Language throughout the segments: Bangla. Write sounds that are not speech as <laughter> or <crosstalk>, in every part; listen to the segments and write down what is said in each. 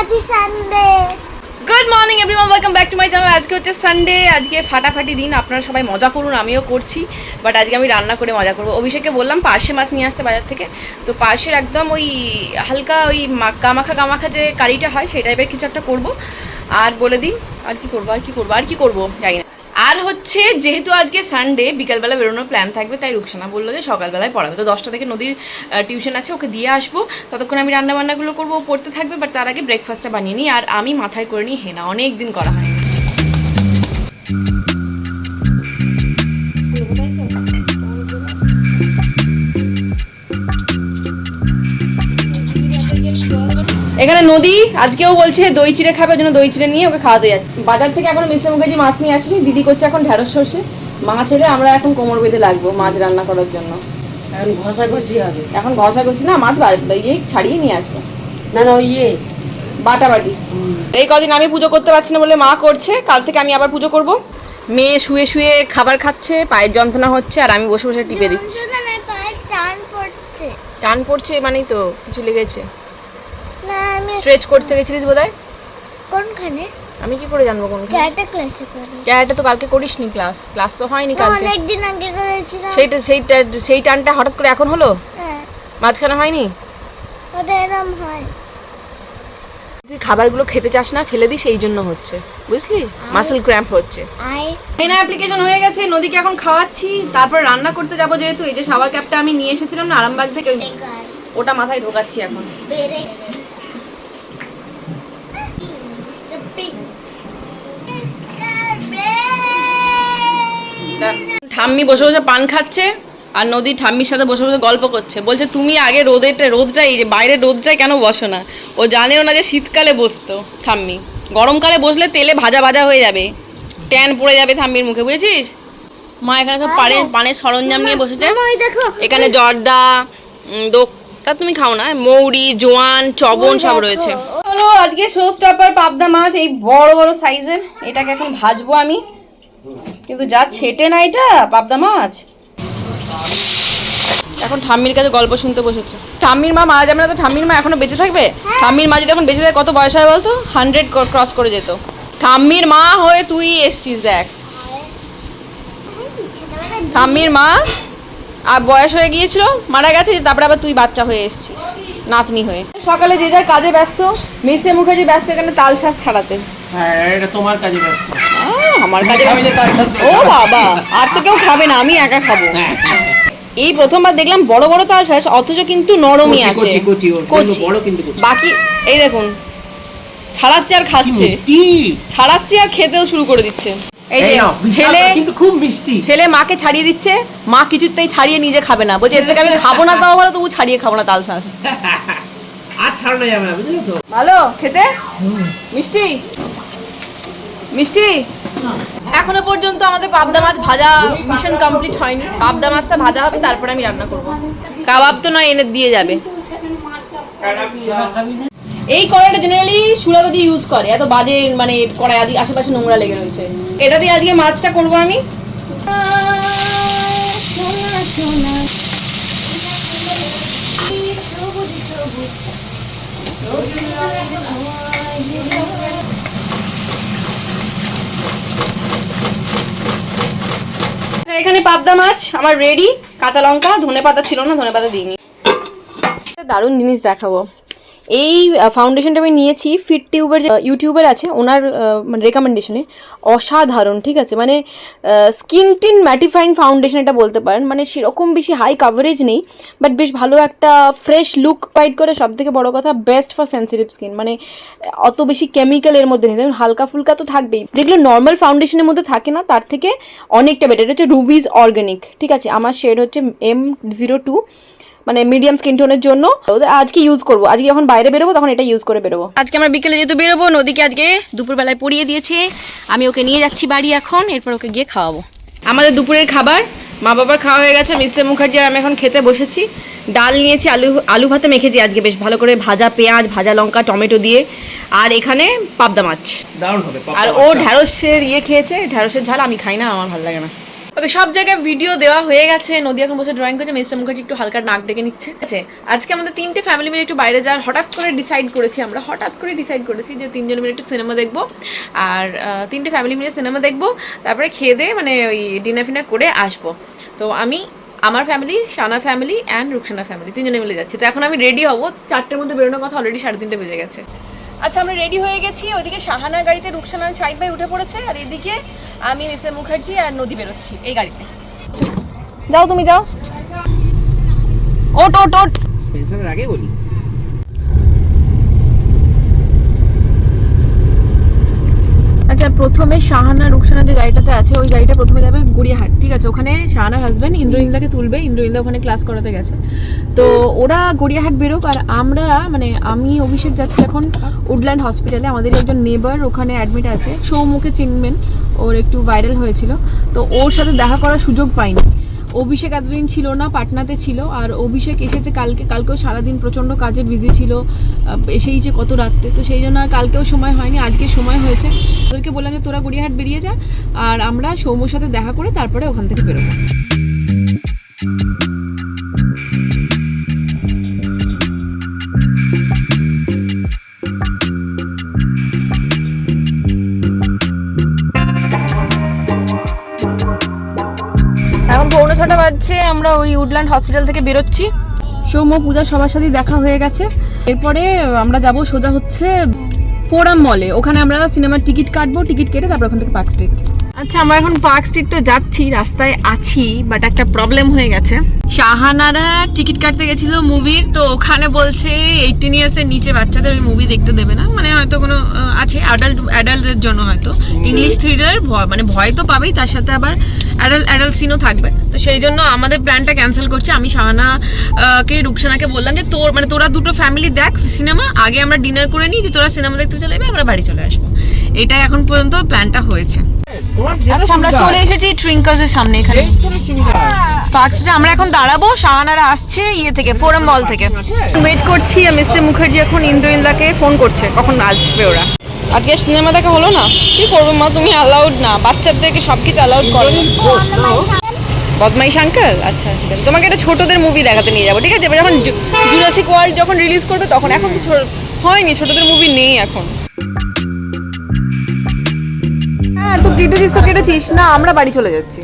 Happy Sunday good morning everyone welcome back to my channel আজকে হচ্ছে সানডে আজকে ফাটাফাটি দিন। আপনারা সবাই মজা করুন, আমিও করছি। বাট আজকে আমি রান্না করে মজা করব। অভিষেককে বললাম পার্শে মাছ নিয়ে আসতে বাজার থেকে। তো পার্শের একদম ওই হালকা ওই কামাখা কামাখা যে কারিটা হয়, সেই টাইপের কিছু একটা করব। আর বলে দিই, আর কি করব, আর কি করব, আর কি করব? জানি না। আর হচ্ছে, যেহেতু আজকে সানডে বিকালবেলা বেরোনোর প্ল্যান থাকবে, তাই রুকসানা বলল যে সকালবেলায় পড়াবে। তো দশটা থেকে নদীর টিউশন আছে, ওকে দিয়ে আসব। ততক্ষণ আমি রান্নাবান্নাগুলো করব, ও পড়তে থাকবে বাট তার আগে ব্রেকফাস্টটা বানিয়ে নিই। আর আমি মাথায় করে নিই হেনা অনেক দিন করা হয় এখানে নদী আজকেও বলছে দই চিড়ে খাবে জন্য দই চিড়ে নিয়ে ওকে খাওয়াতে যাচ্ছে। বাজার থেকে এখন মিশ্র মুখার্জি মাছ নিয়ে আসেনি দিদি করছে এখন ঢেঁড়স সর্ষে। মাছ এলে আমরা এখন কোমর বেঁধে লাগবো মাছ রান্না করার জন্য। এখন ঘষাঘষি এখন ঘষা ঘষি না মাছ ইয়ে ছাড়িয়ে নিয়ে আসব। না না ওই ইয়ে। বাটা বাটি এই কদিন আমি পুজো করতে পারছি না বলে মা করছে কাল থেকে আমি আবার পুজো করব। মেয়ে শুয়ে শুয়ে খাবার খাচ্ছে পায়ের যন্ত্রণা হচ্ছে আর আমি বসে বসে টিপে দিচ্ছি। টান পড়ছে। টান পড়ছে মানেই তো কিছু লেগেছে। না আমি স্ট্রেচ করতে গেছিলিস বোধহয়? কোনখানে? আমি কি করে জানব কোনখানে? ক্যারেটে ক্লাসে করি। ক্যারেটে তো কালকে করিসনি ক্লাস ক্লাস তো হয়নি কালকে। অনেক দিন আগে করেছিলাম। সেইটা সেইটা সেই টানটা হঠাৎ করে এখন হলো? হ্যাঁ। মাঝখানে হয়নি? ওটা এরম হয়। তুই খাবারগুলো খেতে চাস না ফেলে দিস এই জন্য হচ্ছে। বুঝলি? মাসেল ক্র্যাম্প হচ্ছে। আই এনা অ্যাপ্লিকেশন হয়ে গেছে নদীকে এখন খাওয়াচ্ছি। তারপর রান্না করতে যাব যেহেতু এই যে সাবার ক্যাপটা আমি নিয়ে এসেছিলাম না আরামবাগ থেকে ওটা মাথায় ঢোকাচ্ছি এখন বেড়ে মিস্টার পিং ঠাম্মি বসে বসে পান খাচ্ছে আর নদী ঠাম্মির সাথে বসে বসে গল্প করছে। বলছে তুমি আগে রোদেটা রোদটা এই যে বাইরে রোদটায় কেন বসো না? ও জানেও না যে শীতকালে বসতো ঠাম্মি। গরমকালে বসলে তেলে ভাজা ভাজা হয়ে যাবে। ট্যান পড়ে যাবে ঠাম্মির মুখে বুঝেছিস? মা এখানে সব পানের পানের সরঞ্জাম নিয়ে বসেছে। এখানে জর্দা উম, দোক- তা তুমি খাও না মৌরি জোয়ান চবন সব রয়েছে। হলো আজকে শো স্টপার পাবদা মাছ এই বড় বড় সাইজের এটাকে এখন ভাজবো আমি। কিন্তু যা ছেটে না এটা পাবদা মাছ? এখন ঠাম্মির কাছে গল্প শুনতে বসেছে। ঠাম্মির মা মারা যাবে না তো ঠাম্মির মা এখনও বেঁচে থাকবে? ঠাম্মির মা যদি এখন বেঁচে থাকে কত বয়স হয় বলতো? হান্ড্রেড ক্রস করে যেত। ঠাম্মির মা হয়ে তুই এসছিস দেখ। ঠাম্মির মা আর বয়স হয়ে গিয়েছিল মারা গেছে তারপরে আবার তুই বাচ্চা হয়ে এসেছিস নাতনি হয়ে। সকালে যে যার কাজে ব্যস্ত মিসে মুখার্জি ব্যস্ত এখানে তাল শ্বাস ছাড়াতে। হ্যাঁ এটা তোমার কাজে ব্যস্ত। আমার কাজে খাবে না, তাল শ্বাস ব্যস্ত। ও বাবা আর তো কেউ খাবে না আমি একা খাব। এই প্রথমবার দেখলাম বড় বড় তাল শ্বাস অথচ কিন্তু নরমই আছে। বাকি এই দেখুন ছাড়াচ্ছে আর খাচ্ছে। ছাড়াচ্ছে আর খেতেও শুরু করে দিচ্ছে। এই যে ছেলে কিন্তু খুব মিষ্টি। ছেলে মাকে ছাড়িয়ে দিচ্ছে মা কিছুতেই ছাড়িয়ে নিজে খাবে না। বলছে এর থেকে আমি খাব না তাও ভালো তবু ছাড়িয়ে খাব না তাল শ্বাস <laughs> আর ছাড়ানো যাবে না বুঝলে তো? ভালো খেতে? মিষ্টি? মিষ্টি? এখনও পর্যন্ত আমাদের পাবদা মাছ ভাজা মিশন কমপ্লিট হয়নি। পাবদা মাছটা ভাজা হবে তারপরে আমি রান্না করব। কাবাব তো নয় এনে দিয়ে যাবে। এই কড়াইটা জেনারেলি সুরাদা দিয়ে ইউজ করে। এত বাজে মানে কড়াই আদি আশেপাশে নোংরা লেগে রয়েছে। এটা দিয়ে আজকে মাছটা করব আমি। এখানে পাবদা মাছ, আমার রেডি। কাঁচা লঙ্কা ধনে পাতা ছিল না ধনে পাতা দিইনি দারুণ জিনিস দেখাবো। এই ফাউন্ডেশনটা আমি নিয়েছি ফিট টিউবের ইউটিউবার আছে, ওনার মানে রেকমেন্ডেশনে অসাধারণ, ঠিক আছে? মানে স্কিন টিন ম্যাটিফাইং ফাউন্ডেশন এটা বলতে পারেন মানে সেরকম বেশি হাই কাভারেজ নেই বাট বেশ ভালো একটা ফ্রেশ লুক প্রোভাইড করে সব থেকে বড়ো কথা বেস্ট ফর সেন্সিটিভ স্কিন মানে অত বেশি কেমিক্যাল এর মধ্যে নেই হালকা ফুলকা তো থাকবেই, যেগুলো নর্মাল ফাউন্ডেশনের মধ্যে থাকে না, তার থেকে অনেকটা বেটার এটা হচ্ছে রুবিজ অর্গানিক ঠিক আছে? আমার শেড হচ্ছে এম জিরো টু মানে মিডিয়াম স্কিন টোনের জন্য। ওদের আজকে ইউজ করব। আজকে যখন বাইরে বেরোবো তখন এটা ইউজ করে বেরোবো। আজকে আমরা বিকেলে যেহেতু বেরোবো নদীকে আজকে দুপুরবেলায় পরিয়ে দিয়েছে। আমি ওকে নিয়ে যাচ্ছি বাড়ি এখন এরপর ওকে গিয়ে খাওয়াবো। আমাদের দুপুরের খাবার মা বাবার খাওয়া হয়ে গেছে মিস্টার মুখার্জি আর আমি এখন খেতে বসেছি। ডাল নিয়েছি আলু আলু ভাতে মেখেছি আজকে বেশ ভালো করে ভাজা পেঁয়াজ ভাজা লঙ্কা টমেটো দিয়ে। আর এখানে পাবদা মাছ। দারুণ হবে আর ও ঢ্যাঁড়সের ইয়ে খেয়েছে ঢ্যাঁড়সের ঝাল আমি খাই না আমার ভালো লাগে না। ওকে, সব জায়গায় ভিডিও দেওয়া হয়ে গেছে। নদী এখন বসে ড্রয়িং করছে, মিস্টার মুখার্জি একটু হালকা নাক ডেকে নিচ্ছে। আছে? আজকে আমাদের তিনটে ফ্যামিলি মিলে একটু বাইরে যাওয়ার, হঠাৎ করে ডিসাইড করেছি আমরা, হঠাৎ করে ডিসাইড করেছি যে তিনজন মিলে একটু সিনেমা দেখব। আর তিনটে ফ্যামিলি মিলে সিনেমা দেখব, তারপরে খেয়ে দিয়ে মানে ওই ডিনার ফিনার করে আসব। তো আমি, আমার family Sana family and Ruksana family তিনজনে মিলে যাচ্ছি। তো এখন আমি রেডি হব, চারটের মধ্যে বেরোনোর কথা অলরেডি সাড়ে তিনটে বেজে গেছে। আচ্ছা আমরা রেডি হয়ে গেছি। ওইদিকে সাহানা গাড়িতে রুকসানা সাইড ভাই উঠে পড়েছে আর এদিকে আমি মিসে মুখার্জি আর নদী বেরোচ্ছি এই গাড়িতে। যাও তুমি যাও। ওট ওট ওট। স্পেন্সারের আগে বলি আচ্ছা প্রথমে শাহানা রুকসানা যে গাড়িটাতে আছে, ওই গাড়িটা প্রথমে যাবে গড়িয়াহাট, ঠিক আছে? ওখানে শাহানার হাজব্যান্ড ইন্দ্রহিন্দাকে তুলবে, ইন্দ্রনীলা ওখানে ক্লাস করাতে গেছে। তো ওরা গড়িয়াহাট বেরোক, আর আমরা মানে আমি অভিষেক যাচ্ছি এখন উডল্যান্ড হসপিটালে আমাদের একজন নেবার ওখানে অ্যাডমিট আছে, সৌমুখে চিনবেন, ওর একটু ভাইরাল হয়েছিল। তো ওর সাথে দেখা করার সুযোগ পাইনি। অভিষেক এতদিন ছিল না, পাটনাতে ছিল, আর অভিষেক এসেছে কালকে, কালকেও সারাদিন প্রচণ্ড কাজে বিজি ছিল এসেই যে কত রাত্রে, তো সেই জন্য আর কালকেও সময় হয়নি, আজকে সময় হয়েছে। ওদেরকে বললাম যে তোরা গড়িয়াহাট বেরিয়ে যা, আর আমরা সৌম্যর সাথে দেখা করে তারপরে ওখান থেকে বেরোবো। বাজছে আমরা ওই উডল্যান্ড হসপিটাল থেকে বেরোচ্ছি। সৌম্য, পূজা সবার সাথে দেখা হয়ে গেছে। এরপরে আমরা যাব সোজা হচ্ছে ফোরাম মলে। ওখানে আমরা সিনেমার টিকিট কাটবো, টিকিট কেটে তারপর ওখান থেকে পার্ক স্ট্রিট। আচ্ছা আমরা এখন পার্ক স্ট্রিট তো যাচ্ছি, রাস্তায় আছি বাট একটা প্রবলেম হয়ে গেছে। শাহানারা টিকিট কাটতে গেছিল মুভির তো ওখানে বলছে এইটিন ইয়ার্সের নিচে বাচ্চাদের ওই মুভি দেখতে দেবে না। মানে হয়তো কোনো আছে অ্যাডাল্ট অ্যাডাল্টের জন্য হয়তো। ইংলিশ থ্রিলার মানে ভয় তো পাবেই তার সাথে আবার অ্যাডাল্ট অ্যাডাল্ট সিনও থাকবে। তো সেই জন্য আমাদের প্ল্যানটা ক্যান্সেল করছে। আমি শাহানা কে রুকসানাকে বললাম যে তোর মানে তোরা দুটো ফ্যামিলি দেখ সিনেমা আগে আমরা ডিনার করে নিই যে তোরা সিনেমা দেখতে চলে যাবে আমরা বাড়ি চলে আসব। এটাই এখন পর্যন্ত প্ল্যানটা হয়েছে। আচ্ছা আমরা চলে। এসেছি ট্রিঙ্কার্সের সামনে এখানে। পার্কস্ট্রিটে আমরা এখন দাঁড়াবো শাহানারা আসছে ইয়ে থেকে ফোরাম মল থেকে। ওয়েট করছি মিস্টার মুখার্জি এখন ইন্দ্রইন্দাকে ফোন করছে কখন আসবে ওরা। আজকে সিনেমা দেখা হলো না? কি করব মা তুমি অ্যালাউড না। বাচ্চাদেরকে সব কিছু অ্যালাউড করো। বদমাইশ আঙ্কেল আচ্ছা ঠিক আছে। তোমাকে একটা ছোটদের মুভি দেখাতে নিয়ে যাব ঠিক আছে? এবার যখন জুরাসিক ওয়ার্ল্ড যখন রিলিজ করবে তখন এখন তো হয়নি ছোটদের মুভি নেই এখন। হ্যাঁ তো কেটেছিস তো কেটেছিস। না আমরা বাড়ি চলে যাচ্ছি।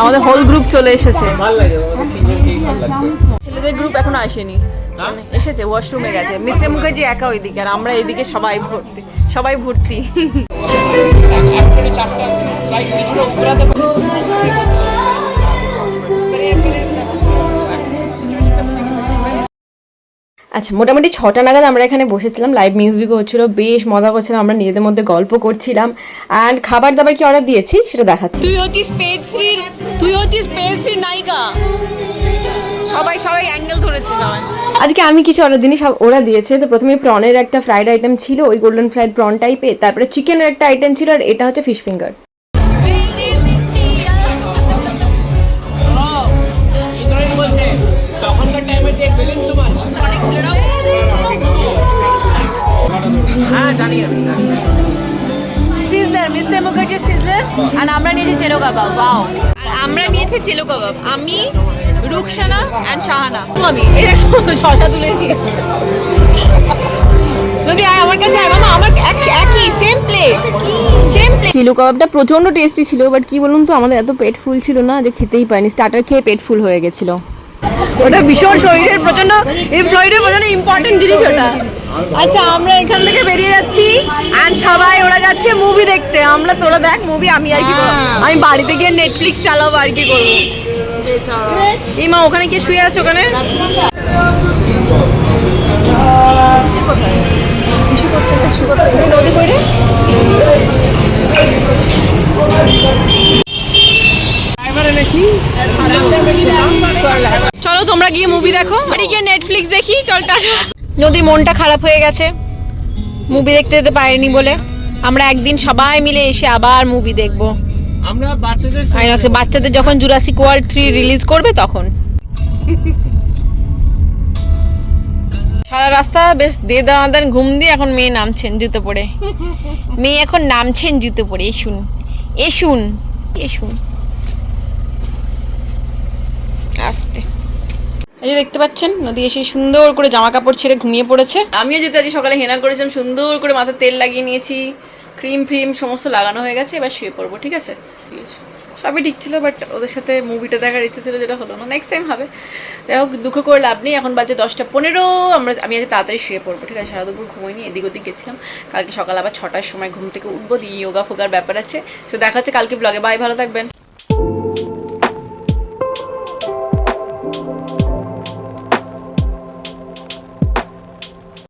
আমাদের হোল গ্রুপ চলে এসেছে। ভালো লাগে আমাদের তিনজনকেই ভালো লাগছে। ছেলেদের গ্রুপ এখনও আসেনি। মানে এসেছে ওয়াশরুমে গেছে। মিস্টার মুখার্জি একা ওইদিকে আর আমরা এইদিকে সবাই ভর্তি সবাই ভর্তি। আচ্ছা মোটামুটি ছটা নাগাদ আমরা এখানে বসেছিলাম লাইভ মিউজিকও হচ্ছিল বেশ মজা করছিলাম আমরা নিজেদের মধ্যে গল্প করছিলাম অ্যান্ড খাবার দাবার কি অর্ডার দিয়েছি সেটা দেখাচ্ছি। তুই হচ্ছিস পেজ থ্রির তুই হচ্ছিস পেজ থ্রির নায়িকা। সবাই সবাই অ্যাঙ্গেল ধরেছে আজকে আমি কিছু অর্ডার দিনই সব ওরা দিয়েছে। তো প্রথমে প্রনের একটা ফ্রাইড আইটেম ছিল ওই গোল্ডেন ফ্রাইড প্রন টাইপের তারপরে চিকেনের একটা আইটেম ছিল আর এটা হচ্ছে fish finger sizzler mister Mukherjee sizzler আর আমরা নিয়েছি চেলো কাবাব ওয়াও আর আমরা নিয়েছি চেলো কাবাব। আমি রুকসানা অ্যান্ড শাহানা। আমি এই শশা তুলে নিয়ে। যদি আয় আমার কাছে আয় মামা আমার এক- একই সেম প্লেট সেম প্লেট চিলু কাবাবটা প্রচণ্ড টেস্টি ছিল বাট কি বলুন তো আমাদের এত পেট ফুল ছিল না যে খেতেই পাইনি স্টার্টার খেয়ে পেট ফুল হয়ে গেছিল। ওটা ভীষণ শরীরের প্রচণ্ড এই শরীরের প্রচণ্ড ইম্পর্টেন্ট জিনিস ওটা। আচ্ছা আমরা এখান থেকে বেরিয়ে যাচ্ছি আর সবাই ওরা যাচ্ছে মুভি দেখতে। আমরা তোরা দেখ মুভি আমি আর কি আমি বাড়িতে গিয়ে নেটফ্লিক্স চালাবো আর কি করব। এই মা ওখানে কি শুয়ে আছে ওখানে? ড্রাইভার এনেছি। চলো তোমরা গিয়ে মুভি দেখো। বাড়ি গিয়ে নেটফ্লিক্স দেখি চল টাটা নদীর মনটা খারাপ হয়ে গেছে। মুভি দেখতে যেতে পারিনি বলে। আমরা একদিন সবাই মিলে এসে আবার মুভি দেখব। আমরা বাচ্চাদের আইনক্সে বাচ্চাদের যখন জুরাসিক ওয়ার্ল্ড থ্রি রিলিজ করবে তখন। সারা রাস্তা বেশ দে দাঁড়ান ঘুম দিয়ে এখন মেয়ে নামছেন জুতো পরে। মেয়ে এখন নামছেন জুতো পরে এই শুন এসুন। এসুন। আসতে। এই যে দেখতে পাচ্ছেন, নদী এসে সুন্দর করে জামা কাপড় ছেড়ে ঘুমিয়ে পড়েছে। আমিও যেহেতু আজকে সকালে হেনা করেছিলাম, সুন্দর করে মাথায় তেল লাগিয়ে নিয়েছি, ক্রিম ফ্রিম সমস্ত লাগানো হয়ে গেছে, এবার শুয়ে পড়ব, ঠিক আছে? ঠিক আছে। সবই ঠিক ছিল বাট ওদের সাথে মুভিটা দেখার ইচ্ছে ছিল যেটা হলো না নেক্সট টাইম হবে। যাই হোক, দুঃখ করে লাভ নেই, এখন বাজে দশটা পনেরো, আমরা, আমি আজ তাড়াতাড়ি শুয়ে পড়ব, ঠিক আছে? সারা দুপুর ঘুমোইনি, এদিক ওদিক গেছিলাম, কালকে সকাল আবার ছটার সময় ঘুম থেকে উঠবো, দিয়ে যোগা ফোগার ব্যাপার আছে, তো দেখা হচ্ছে কালকে ব্লগে বাই ভালো থাকবেন।